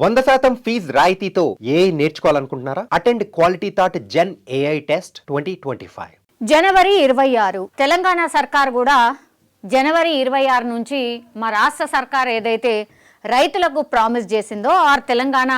వంద శాతం ఫీజ్ రాయితీతో ఏ నేర్చుకోవాలనుకుంటున్నారా? Attend quality thought gen AI test twenty twenty five. జనవరి ఇరవై ఆరు. తెలంగాణ సర్కార్ కూడా జనవరి ఇరవై ఆరు నుంచి మా రాష్ట్ర సర్కార్ ఏదైతే రైతులకు ప్రామిస్ చేసిందో ఆర్ తెలంగాణ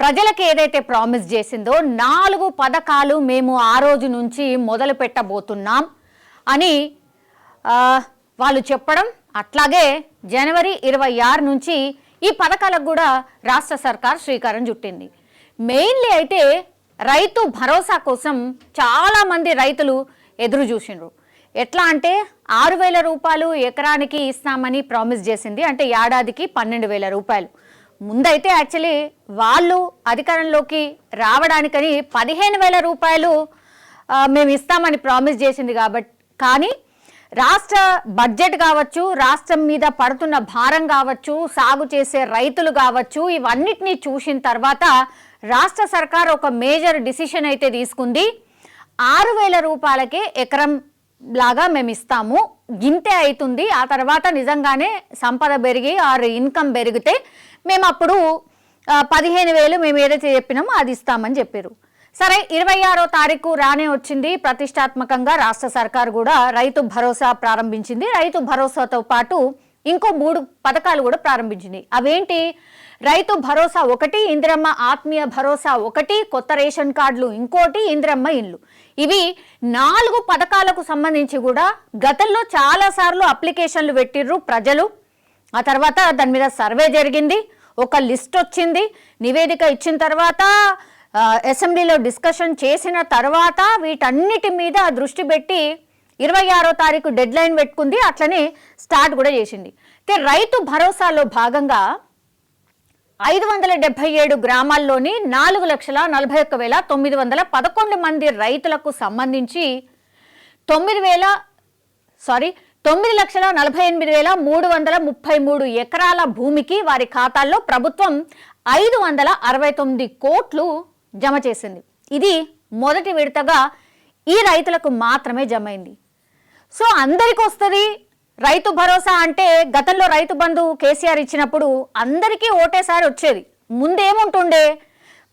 ప్రజలకు ఏదైతే ప్రామిస్ చేసిందో నాలుగు పథకాలు మేము ఆ రోజు నుంచి మొదలు పెట్టబోతున్నాం అని వాళ్ళు చెప్పడం. అట్లాగే జనవరి ఇరవై ఆరు నుంచి ఈ పథకాలకు కూడా రాష్ట్ర సర్కార్ శ్రీకారం చుట్టింది. మెయిన్లీ అయితే రైతు భరోసా కోసం చాలామంది రైతులు ఎదురు చూసిండ్రు. ఎట్లా అంటే ఆరు వేల రూపాయలు ఎకరానికి ఇస్తామని ప్రామిస్ చేసింది. అంటే ఏడాదికి పన్నెండు వేల రూపాయలు. ముందైతే యాక్చువల్లీ వాళ్ళు అధికారంలోకి రావడానికని పదిహేను వేల రూపాయలు మేము ఇస్తామని ప్రామిస్ చేసింది కాబట్టి కానీ రాష్ట్ర బడ్జెట్ కావచ్చు రాష్ట్రం మీద పడుతున్న భారం కావచ్చు సాగు చేసే రైతులు కావచ్చు ఇవన్నిటినీ చూసిన తర్వాత రాష్ట్ర సర్కార్ ఒక మేజర్ డిసిషన్ అయితే తీసుకుంది. ఆరు వేల రూపాయలకే ఎకరం లాగా మేము ఇస్తాము. గింతే అవుతుంది. ఆ తర్వాత నిజంగానే సంపద పెరిగి ఆరు ఇన్కమ్ పెరిగితే మేము అప్పుడు పదిహేను వేలు మేము ఏదైతే చెప్పినామో అది ఇస్తామని చెప్పారు సరే ఇరవై ఆరో తారీఖు రానే వచ్చింది. ప్రతిష్టాత్మకంగా రాష్ట్ర సర్కార్ కూడా రైతు భరోసా ప్రారంభించింది. రైతు భరోసాతో పాటు ఇంకో మూడు పథకాలు కూడా ప్రారంభించింది. అవేంటి? రైతు భరోసా ఒకటి ఇందిరమ్మ ఆత్మీయ భరోసా ఒకటి కొత్త రేషన్ కార్డులు ఇంకోటి ఇందిరమ్మ ఇల్లు. ఇవి నాలుగు పథకాలకు సంబంధించి కూడా గతంలో చాలాసార్లు అప్లికేషన్లు పెట్టిర్రు ప్రజలు. ఆ తర్వాత దాని మీద సర్వే జరిగింది. ఒక లిస్ట్ వచ్చింది. నివేదిక ఇచ్చిన తర్వాత అసెంబ్లీలో డిస్కషన్ చేసిన తర్వాత వీటన్నిటి మీద దృష్టి పెట్టి ఇరవై ఆరో తారీఖు డెడ్ లైన్ పెట్టుకుంది అట్లనే స్టార్ట్ కూడా చేసింది. అయితే రైతు భరోసాలో భాగంగా ఐదు వందల డెబ్బై ఏడు గ్రామాల్లోని నాలుగు లక్షల నలభై ఒక్క వేల తొమ్మిది వందల పదకొండు మంది రైతులకు సంబంధించి తొమ్మిది వేల సారీ తొమ్మిది లక్షల నలభై ఎనిమిది వేల మూడు వందల ముప్పై మూడు ఎకరాల భూమికి వారి ఖాతాల్లో ప్రభుత్వం ఐదు వందల అరవై తొమ్మిది కోట్లు జమ చేసింది. ఇది మొదటి విడతగా ఈ రైతులకు మాత్రమే జమైంది. సో అందరికి వస్తుంది రైతు భరోసా అంటే గతంలో రైతు బంధు కేసీఆర్ ఇచ్చినప్పుడు అందరికీ ఓటేసారి వచ్చేది. ముందేముంటుండే?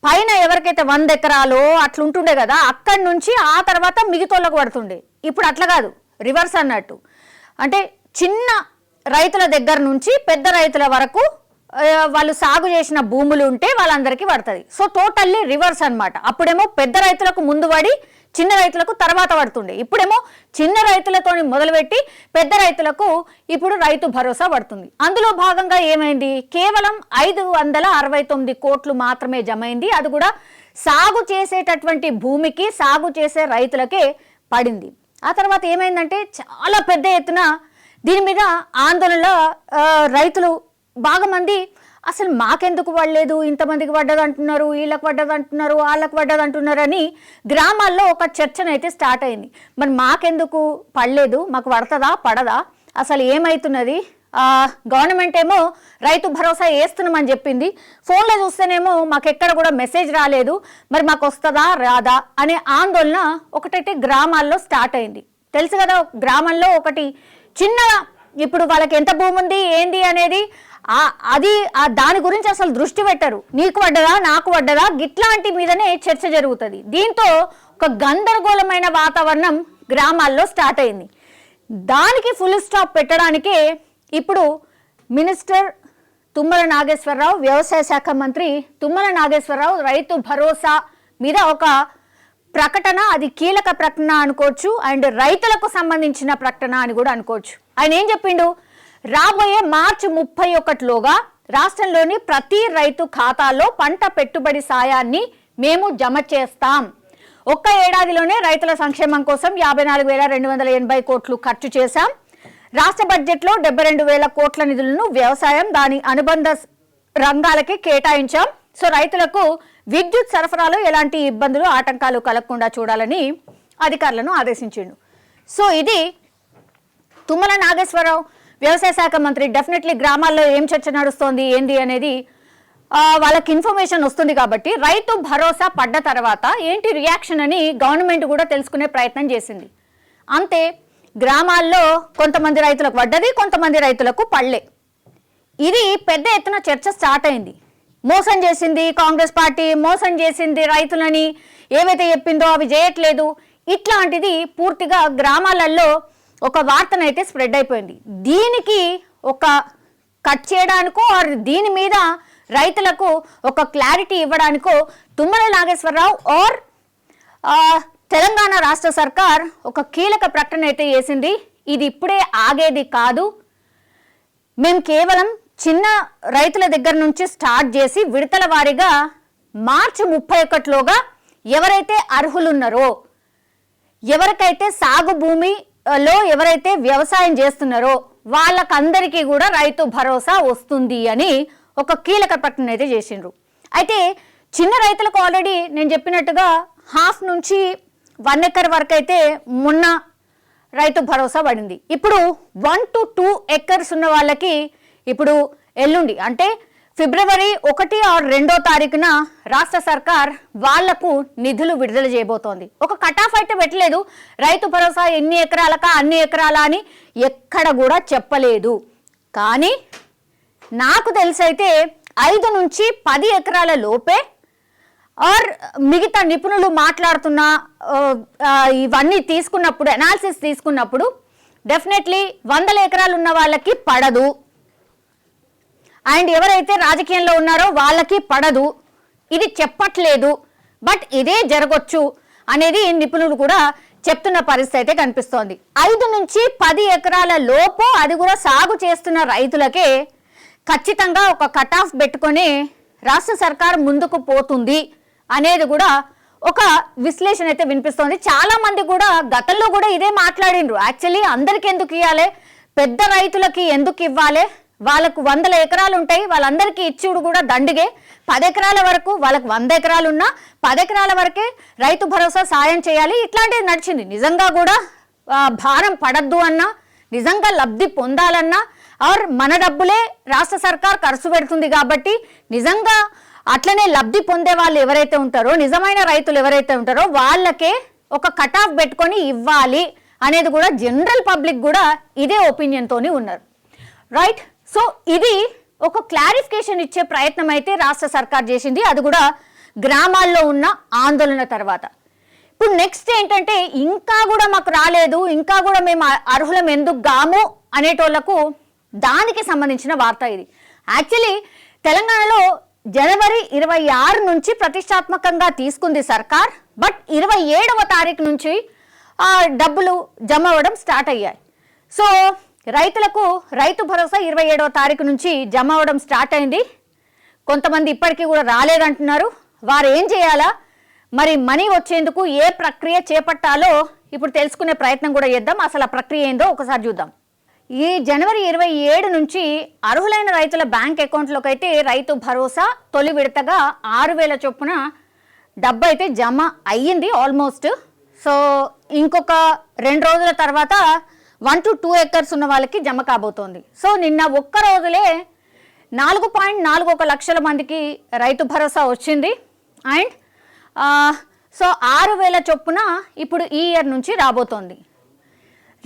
పైన ఎవరికైతే వంద ఎకరాలు అట్లుంటుండే కదా అక్కడి నుంచి ఆ తర్వాత మిగతోళ్ళకు పడుతుండే. ఇప్పుడు అట్లా కాదు రివర్స్ అన్నట్టు. అంటే చిన్న రైతుల దగ్గర నుంచి పెద్ద రైతుల వరకు వాళ్ళు సాగు చేసిన భూములు ఉంటే వాళ్ళందరికీ పడుతుంది. సో టోటల్లీ రివర్స్ అన్నమాట. అప్పుడేమో పెద్ద రైతులకు ముందు పడి చిన్న రైతులకు తర్వాత పడుతుండే. ఇప్పుడేమో చిన్న రైతులతో మొదలుపెట్టి పెద్ద రైతులకు ఇప్పుడు రైతు భరోసా పడుతుంది. అందులో భాగంగా ఏమైంది? కేవలం ఐదు వందల అరవై తొమ్మిది కోట్లు మాత్రమే జమైంది. అది కూడా సాగు చేసేటటువంటి భూమికి సాగు చేసే రైతులకే పడింది. ఆ తర్వాత ఏమైందంటే చాలా పెద్ద ఎత్తున దీని మీద ఆందోళనలో రైతులు బాగా మంది అసలు మాకెందుకు పడలేదు ఇంతమందికి పడ్డది అంటున్నారు వీళ్ళకి పడ్డది అంటున్నారు వాళ్ళకి పడ్డది అంటున్నారు అని గ్రామాల్లో ఒక చర్చనైతే స్టార్ట్ అయింది. మరి మాకెందుకు పడలేదు? మాకు పడుతుందా? పడదా? అసలు ఏమవుతున్నది గవర్నమెంట్ ఏమో రైతు భరోసా వేస్తున్నామని చెప్పింది. ఫోన్లో చూస్తేనేమో మాకు ఎక్కడ కూడా మెసేజ్ రాలేదు. మరి మాకు వస్తుందా రాదా? అనే ఆందోళన ఒకటైతే గ్రామాల్లో స్టార్ట్ అయింది. తెలుసు కదా గ్రామంలో ఒకటి చిన్న ఇప్పుడు వాళ్ళకి ఎంత భూమి ఉంది ఏంది అనేది అది ఆ దాని గురించి అసలు దృష్టి పెట్టరు. నీకు పడ్డదా నాకు పడ్డదా గిట్లాంటి మీదనే చర్చ జరుగుతుంది. దీంతో ఒక గందరగోళమైన వాతావరణం గ్రామాల్లో స్టార్ట్ అయింది. దానికి ఫుల్ స్టాప్ పెట్టడానికే ఇప్పుడు మినిస్టర్ తుమ్మల నాగేశ్వరరావు వ్యవసాయ శాఖ మంత్రి తుమ్మల నాగేశ్వరరావు రైతు భరోసా మీద ఒక ప్రకటన అది కీలక ప్రకటన అనుకోవచ్చు అండ్ రైతులకు సంబంధించిన ప్రకటన అని కూడా అనుకోవచ్చు. ఆయన ఏం చెప్పిండు? రాబోయే మార్చి ముప్పై ఒకటిలోగా రాష్ట్రంలోని ప్రతి రైతు ఖాతాలో పంట పెట్టుబడి సాయాన్ని మేము జమ చేస్తాం. ఒక్క ఏడాదిలోనే రైతుల సంక్షేమం కోసం యాభై నాలుగు వేల రెండు వందల ఎనభై కోట్లు ఖర్చు చేశాం. రాష్ట్ర బడ్జెట్లో డెబ్బై రెండు వేల కోట్ల నిధులను వ్యవసాయం దాని అనుబంధ రంగాలకి కేటాయించాం. సో రైతులకు విద్యుత్ సరఫరాలో ఎలాంటి ఇబ్బందులు ఆటంకాలు కలగకుండా చూడాలని అధికారులను ఆదేశించిండు. సో ఇది తుమ్మల నాగేశ్వరరావు వ్యవసాయ శాఖ మంత్రి డెఫినెట్లీ గ్రామాల్లో ఏం చర్చ నడుస్తోంది ఏంది అనేది వాళ్ళకి ఇన్ఫర్మేషన్ వస్తుంది కాబట్టి రైతు భరోసా పడ్డ తర్వాత ఏంటి రియాక్షన్ అని గవర్నమెంట్ కూడా తెలుసుకునే ప్రయత్నం చేసింది. అంతే గ్రామాల్లో కొంతమంది రైతులకు పడ్డది కొంతమంది రైతులకు పడలే ఇది పెద్ద ఎత్తున చర్చ స్టార్ట్ అయింది. మోసం చేసింది కాంగ్రెస్ పార్టీ మోసం చేసింది రైతులని. ఏవైతే చెప్పిందో అవి చేయట్లేదు. ఇట్లాంటిది పూర్తిగా గ్రామాలలో ఒక వార్తనైతే స్ప్రెడ్ అయిపోయింది. దీనికి ఒక కట్ చేయడానికో ఆర్ దీని మీద రైతులకు ఒక క్లారిటీ ఇవ్వడానికో తుమ్మల నాగేశ్వరరావు ఆర్ తెలంగాణ రాష్ట్ర సర్కార్ ఒక కీలక ప్రకటన అయితే చేసింది. ఇది ఇప్పుడే ఆగేది కాదు. మేము కేవలం చిన్న రైతుల దగ్గర నుంచి స్టార్ట్ చేసి విడతల వారీగా మార్చి ముప్పై ఒకటిలోగా ఎవరైతే అర్హులున్నారో ఎవరికైతే సాగు భూమి లో ఎవరైతే వ్యవసాయం చేస్తున్నారో వాళ్ళకందరికీ కూడా రైతు భరోసా వస్తుంది అని ఒక కీలక ప్రకటన అయితే చేసిండ్రు. అయితే చిన్న రైతులకు ఆల్రెడీ నేను చెప్పినట్టుగా హాఫ్ నుంచి వన్ ఎకర్ వరకు అయితే మొన్న రైతు భరోసా పడింది. ఇప్పుడు వన్ టు టూ ఎకర్స్ ఉన్న వాళ్ళకి ఇప్పుడు ఎల్లుండి అంటే ఫిబ్రవరి ఒకటి ఆర్ రెండో తారీఖున రాష్ట్ర సర్కార్ వాళ్ళకు నిధులు విడుదల చేయబోతోంది. ఒక కటాఫ్ అయితే పెట్టలేదు. రైతు భరోసా ఎన్ని ఎకరాలకా అన్ని ఎకరాల అని ఎక్కడ కూడా చెప్పలేదు. కానీ నాకు తెలిసైతే ఐదు నుంచి పది ఎకరాల లోపే ఆర్ మిగతా నిపుణులు మాట్లాడుతున్న ఇవన్నీ తీసుకున్నప్పుడు అనాలిసిస్ తీసుకున్నప్పుడు డెఫినెట్లీ వందల ఎకరాలు ఉన్న వాళ్ళకి పడదు. అండ్ ఎవరైతే రాజకీయంలో ఉన్నారో వాళ్ళకి పడదు. ఇది చెప్పట్లేదు. బట్ ఇదే జరగొచ్చు అనేది నిపుణులు కూడా చెప్తున్న పరిస్థితి అయితే కనిపిస్తోంది. ఐదు నుంచి పది ఎకరాల లోపు అది కూడా సాగు చేస్తున్న రైతులకే ఖచ్చితంగా ఒక కట్ ఆఫ్ పెట్టుకొని రాష్ట్ర సర్కార్ ముందుకు పోతుంది అనేది కూడా ఒక విశ్లేషణ అయితే వినిపిస్తోంది. చాలా మంది కూడా గతంలో కూడా ఇదే మాట్లాడిండ్రు. యాక్చువల్లీ అందరికి ఎందుకు ఇవ్వాలి పెద్ద రైతులకి ఎందుకు ఇవ్వాలి? వాళ్ళకు వందల ఎకరాలు ఉంటాయి వాళ్ళందరికీ ఇచ్చుడు కూడా దండిగే. పది ఎకరాల వరకు వాళ్ళకు వంద ఎకరాలు ఉన్నా పది ఎకరాల వరకే రైతు భరోసా సాయం చేయాలి. ఇట్లాంటిది నడిచింది. నిజంగా కూడా భారం పడద్దు అన్నా నిజంగా లబ్ధి పొందాలన్నా ఆర్ మన డబ్బులే రాష్ట్ర సర్కార్ ఖర్చు పెడుతుంది కాబట్టి నిజంగా అట్లనే లబ్ధి పొందే వాళ్ళు ఎవరైతే ఉంటారో నిజమైన రైతులు ఎవరైతే ఉంటారో వాళ్ళకే ఒక కట్ ఆఫ్ పెట్టుకొని ఇవ్వాలి అనేది కూడా జనరల్ పబ్లిక్ కూడా ఇదే ఒపీనియన్తోనే ఉన్నారు. రైట్ సో ఇది ఒక క్లారిఫికేషన్ ఇచ్చే ప్రయత్నం అయితే రాష్ట్ర సర్కార్ చేసింది. అది కూడా గ్రామాల్లో ఉన్న ఆందోళన తర్వాత. ఇప్పుడు నెక్స్ట్ ఏంటంటే ఇంకా కూడా మాకు రాలేదు ఇంకా కూడా మేము అర్హులం ఎందుకు గాము అనేటోళ్ళకు దానికి సంబంధించిన వార్త ఇది. యాక్చువల్లీ తెలంగాణలో జనవరి ఇరవై ఆరు నుంచి ప్రతిష్టాత్మకంగా తీసుకుంది సర్కార్ బట్ ఇరవై ఏడవ తారీఖు నుంచి డబ్బులు జమ అవ్వడం స్టార్ట్ అయ్యాయి. సో రైతులకు రైతు భరోసా ఇరవై ఏడవ తారీఖు నుంచి జమ అవ్వడం స్టార్ట్ అయింది. కొంతమంది ఇప్పటికీ కూడా రాలేదంటున్నారు. వారు ఏం చేయాలా? మరి మనీ వచ్చేందుకు ఏ ప్రక్రియ చేపట్టాలో ఇప్పుడు తెలుసుకునే ప్రయత్నం కూడా చేద్దాం. అసలు ఆ ప్రక్రియ ఏందో ఒకసారి చూద్దాం. ఈ జనవరి ఇరవై ఏడు నుంచి అర్హులైన రైతుల బ్యాంక్ అకౌంట్లోకి అయితే రైతు భరోసా తొలి విడతగా ఆరు వేల చొప్పున డబ్బు అయితే జమ అయ్యింది ఆల్మోస్ట్. సో ఇంకొక రెండు రోజుల తర్వాత వన్ టు టూ ఎకర్స్ ఉన్న వాళ్ళకి జమ కాబోతోంది. సో నిన్న ఒక్క రోజులే నాలుగు పాయింట్ నాలుగు ఒక లక్షల మందికి రైతు భరోసా వచ్చింది. అండ్ సో ఆరు వేల చొప్పున ఇప్పుడు ఈ ఇయర్ నుంచి రాబోతోంది.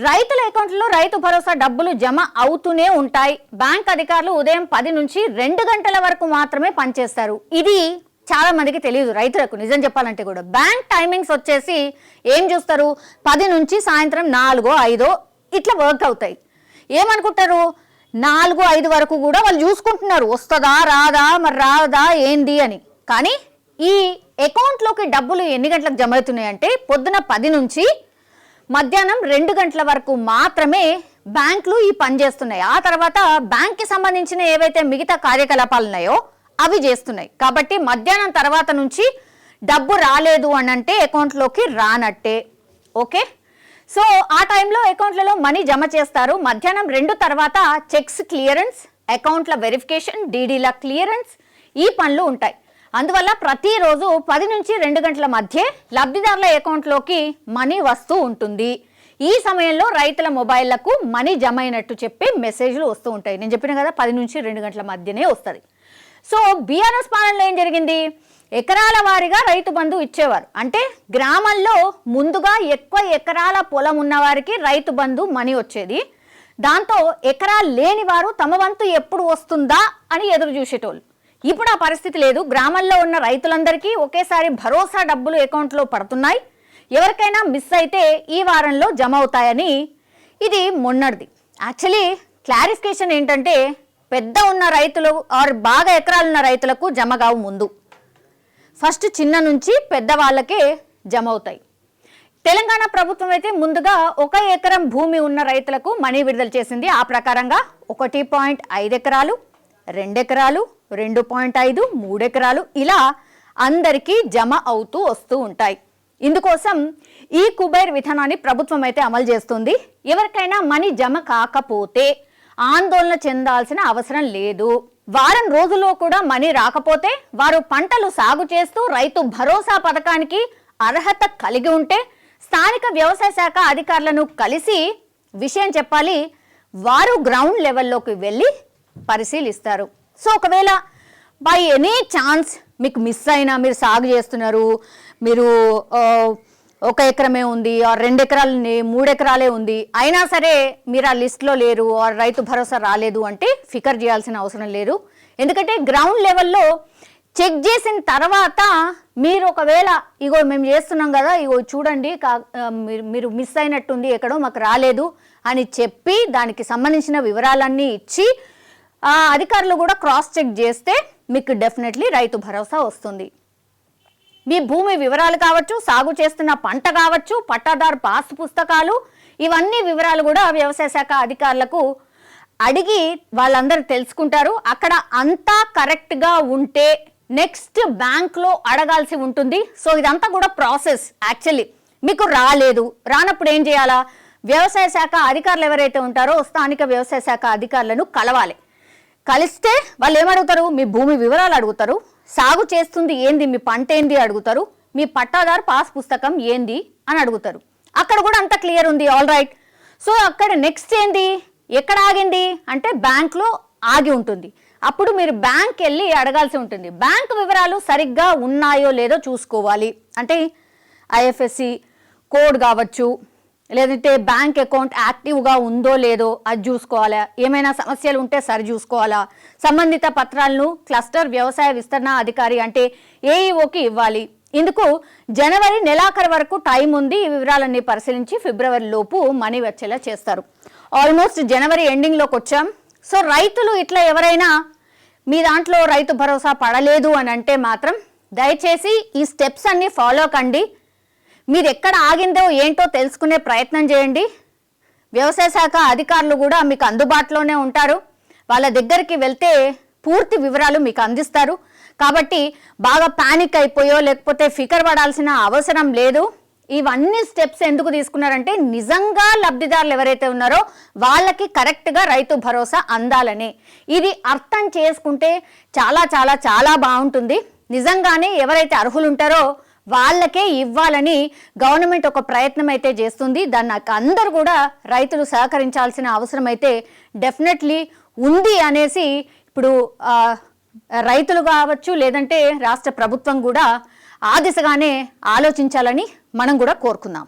రైతుల అకౌంట్లో రైతు భరోసా డబ్బులు జమ అవుతూనే ఉంటాయి. బ్యాంక్ అధికారులు ఉదయం పది నుంచి రెండు గంటల వరకు మాత్రమే పనిచేస్తారు. ఇది చాలా మందికి తెలియదు రైతులకు నిజం చెప్పాలంటే కూడా. బ్యాంక్ టైమింగ్స్ వచ్చేసి ఏం చూస్తారు? పది నుంచి సాయంత్రం నాలుగో ఐదో ఇట్లా వర్క్ అవుతాయి. ఏమనుకుంటారు? నాలుగు ఐదు వరకు కూడా వాళ్ళు చూసుకుంటున్నారు. వస్తుందా రాదా మరి రాదా ఏంది అని. కానీ ఈ అకౌంట్లోకి డబ్బులు ఎన్ని గంటలకు జమ అవుతున్నాయి అంటే పొద్దున పది నుంచి మధ్యాహ్నం రెండు గంటల వరకు మాత్రమే బ్యాంకులు ఈ పని చేస్తున్నాయి. ఆ తర్వాత బ్యాంక్కి సంబంధించిన ఏవైతే మిగతా కార్యకలాపాలు ఉన్నాయో అవి చేస్తున్నాయి. కాబట్టి మధ్యాహ్నం తర్వాత నుంచి డబ్బు రాలేదు అని అంటే అకౌంట్లోకి రానట్టే. ఓకే? సో ఆ టైంలో అకౌంట్లలో మనీ జమ చేస్తారు. మధ్యాహ్నం రెండు తర్వాత చెక్స్ క్లియరెన్స్ అకౌంట్ల వెరిఫికేషన్ డీడీల క్లియరెన్స్ ఈ పనులు ఉంటాయి. అందువల్ల ప్రతిరోజు పది నుంచి రెండు గంటల మధ్య లబ్ధిదారుల అకౌంట్లోకి మనీ వస్తూ ఉంటుంది. ఈ సమయంలో రైతుల మొబైళ్ళకు మనీ జమ అయినట్టు చెప్పి మెసేజ్లు వస్తూ ఉంటాయి. నేను చెప్పిన కదా పది నుంచి రెండు గంటల మధ్యనే వస్తుంది. సో బీఆర్ఎస్ పాలనలో ఏం జరిగింది? ఎకరాల వారీగా రైతు బంధు ఇచ్చేవారు. అంటే గ్రామంలో ముందుగా ఎక్కువ ఎకరాల పొలం ఉన్నవారికి రైతు బంధు మనీ వచ్చేది. దాంతో ఎకరాలు లేని వారు తమ వంతు ఎప్పుడు వస్తుందా అని ఎదురు చూసేటోళ్ళు. ఇప్పుడు ఆ పరిస్థితి లేదు. గ్రామంలో ఉన్న రైతులందరికీ ఒకేసారి భరోసా డబ్బులు అకౌంట్లో పడుతున్నాయి. ఎవరికైనా మిస్ అయితే ఈ వారంలో జమ అవుతాయని ఇది మొన్నటిది. యాక్చువల్లీ క్లారిఫికేషన్ ఏంటంటే పెద్ద ఉన్న రైతులు ఆర్ బాగా ఎకరాలున్న రైతులకు జమ కావు ముందు. ఫస్ట్ చిన్న నుంచి పెద్ద వాళ్ళకే జమ అవుతాయి తెలంగాణ ప్రభుత్వం అయితే ముందుగా ఒక ఎకరం భూమి ఉన్న రైతులకు మనీ విడుదల చేసింది. ఆ ప్రకారంగా ఒకటి పాయింట్ ఐదు ఎకరాలు రెండు ఎకరాలు రెండు పాయింట్ ఐదు మూడు ఎకరాలు ఇలా అందరికీ జమ అవుతూ వస్తూ ఉంటాయి. ఇందుకోసం ఈ కుబైర్ విధానాన్ని ప్రభుత్వం అయితే అమలు చేస్తుంది. ఎవరికైనా మనీ జమ కాకపోతే ఆందోళన చెందాల్సిన అవసరం లేదు. వారం రోజుల్లో కూడా మనీ రాకపోతే వారు పంటలు సాగు చేస్తూ రైతు భరోసా పథకానికి అర్హత కలిగి ఉంటే స్థానిక వ్యవసాయ శాఖ అధికారులను కలిసి విషయం చెప్పాలి. వారు గ్రౌండ్ లెవెల్లోకి వెళ్ళి పరిశీలిస్తారు. సో ఒకవేళ బై ఎనీ ఛాన్స్ మీకు మిస్ అయినా మీరు సాగు చేస్తున్నారు మీరు ఒక ఎకరమే ఉంది ఆర్ రెండు ఎకరాలు మూడు ఎకరాలే ఉంది. అయినా సరే మీరు ఆ లిస్ట్లో లేరు ఆర్ రైతు భరోసా రాలేదు అంటే ఫికర్ చేయాల్సిన అవసరం లేదు. ఎందుకంటే గ్రౌండ్ లెవెల్లో చెక్ చేసిన తర్వాత మీరు ఒకవేళ ఇగో మేము చేస్తున్నాం కదా ఇగో చూడండి కా- మీరు- మీరు మిస్ అయినట్టుంది ఎక్కడో మాకు రాలేదు అని చెప్పి దానికి సంబంధించిన వివరాలన్నీ ఇచ్చి ఆ అధికారులు కూడా క్రాస్ చెక్ చేస్తే మీకు డెఫినెట్లీ రైతు భరోసా వస్తుంది. మీ భూమి వివరాలు కావచ్చు సాగు చేస్తున్న పంట కావచ్చు పట్టాదారు పాస్ పుస్తకాలు ఇవన్నీ వివరాలు కూడా వ్యవసాయ శాఖ అధికారులకు అడిగి వాళ్ళందరూ తెలుసుకుంటారు. అక్కడ అంతా కరెక్ట్గా ఉంటే నెక్స్ట్ బ్యాంక్లో అడగాల్సి ఉంటుంది. సో ఇదంతా కూడా ప్రాసెస్ యాక్చువల్లీ. మీకు రాలేదు. రానప్పుడు ఏం చేయాలా? వ్యవసాయ శాఖ అధికారులు ఎవరైతే ఉంటారో స్థానిక వ్యవసాయ శాఖ అధికారులను కలవాలి. కలిస్తే వాళ్ళు ఏమడుగుతారు? మీ భూమి వివరాలు అడుగుతారు. సాగు చేస్తుంది ఏంది? మీ పంట ఏంది? అడుగుతారు. మీ పట్టాదారు పాస్ పుస్తకం ఏంది? అని అడుగుతారు. అక్కడ కూడా అంత క్లియర్ ఉంది. ఆల్ రైట్ సో అక్కడ నెక్స్ట్ ఏంది? ఎక్కడ ఆగింది? అంటే బ్యాంక్లో ఆగి ఉంటుంది. అప్పుడు మీరు బ్యాంక్ వెళ్ళి అడగాల్సి ఉంటుంది. బ్యాంక్ వివరాలు సరిగ్గా ఉన్నాయో లేదో చూసుకోవాలి. అంటే ఐఎఫ్ఎస్సి కోడ్ కావచ్చు లేదంటే బ్యాంక్ అకౌంట్ యాక్టివ్గా ఉందో లేదో అది చూసుకోవాలా? ఏమైనా సమస్యలు ఉంటే సరి చూసుకోవాలా? సంబంధిత పత్రాలను క్లస్టర్ వ్యవసాయ విస్తరణ అధికారి అంటే ఏఈఓకి ఇవ్వాలి. ఇందుకు జనవరి నెలాఖరు వరకు టైం ఉంది. ఈ వివరాలన్నీ పరిశీలించి ఫిబ్రవరి లోపు మనీ వచ్చేలా చేస్తారు. ఆల్మోస్ట్ జనవరి ఎండింగ్లోకి వచ్చాం. సో రైతులు ఇట్లా ఎవరైనా మీ దాంట్లో రైతు భరోసా పడలేదు అని అంటే మాత్రం దయచేసి ఈ స్టెప్స్ అన్ని ఫాలో కండి. మీరు ఎక్కడ ఆగిందో ఏంటో తెలుసుకునే ప్రయత్నం చేయండి. వ్యవసాయ శాఖ అధికారులు కూడా మీకు అందుబాటులోనే ఉంటారు. వాళ్ళ దగ్గరికి వెళ్తే పూర్తి వివరాలు మీకు అందిస్తారు. కాబట్టి బాగా పానిక్ అయిపోయో లేకపోతే ఫికర్ పడాల్సిన అవసరం లేదు. ఇవన్నీ స్టెప్స్ ఎందుకు తీసుకున్నారంటే నిజంగా లబ్ధిదారులు ఎవరైతే ఉన్నారో వాళ్ళకి కరెక్ట్గా రైతు భరోసా అందాలని. ఇది అర్థం చేసుకుంటే చాలా చాలా చాలా బాగుంటుంది. నిజంగానే ఎవరైతే అర్హులు ఉంటారో వాళ్ళకే ఇవ్వాలని గవర్నమెంట్ ఒక ప్రయత్నం అయితే చేస్తుంది. దాన్ని అందరూ కూడా రైతులు సహకరించాల్సిన అవసరం అయితే డెఫినెట్లీ ఉంది అనేసి ఇప్పుడు రైతులు కావచ్చు లేదంటే రాష్ట్ర ప్రభుత్వం కూడా ఆ దిశగానే ఆలోచించాలని మనం కూడా కోరుకుందాం.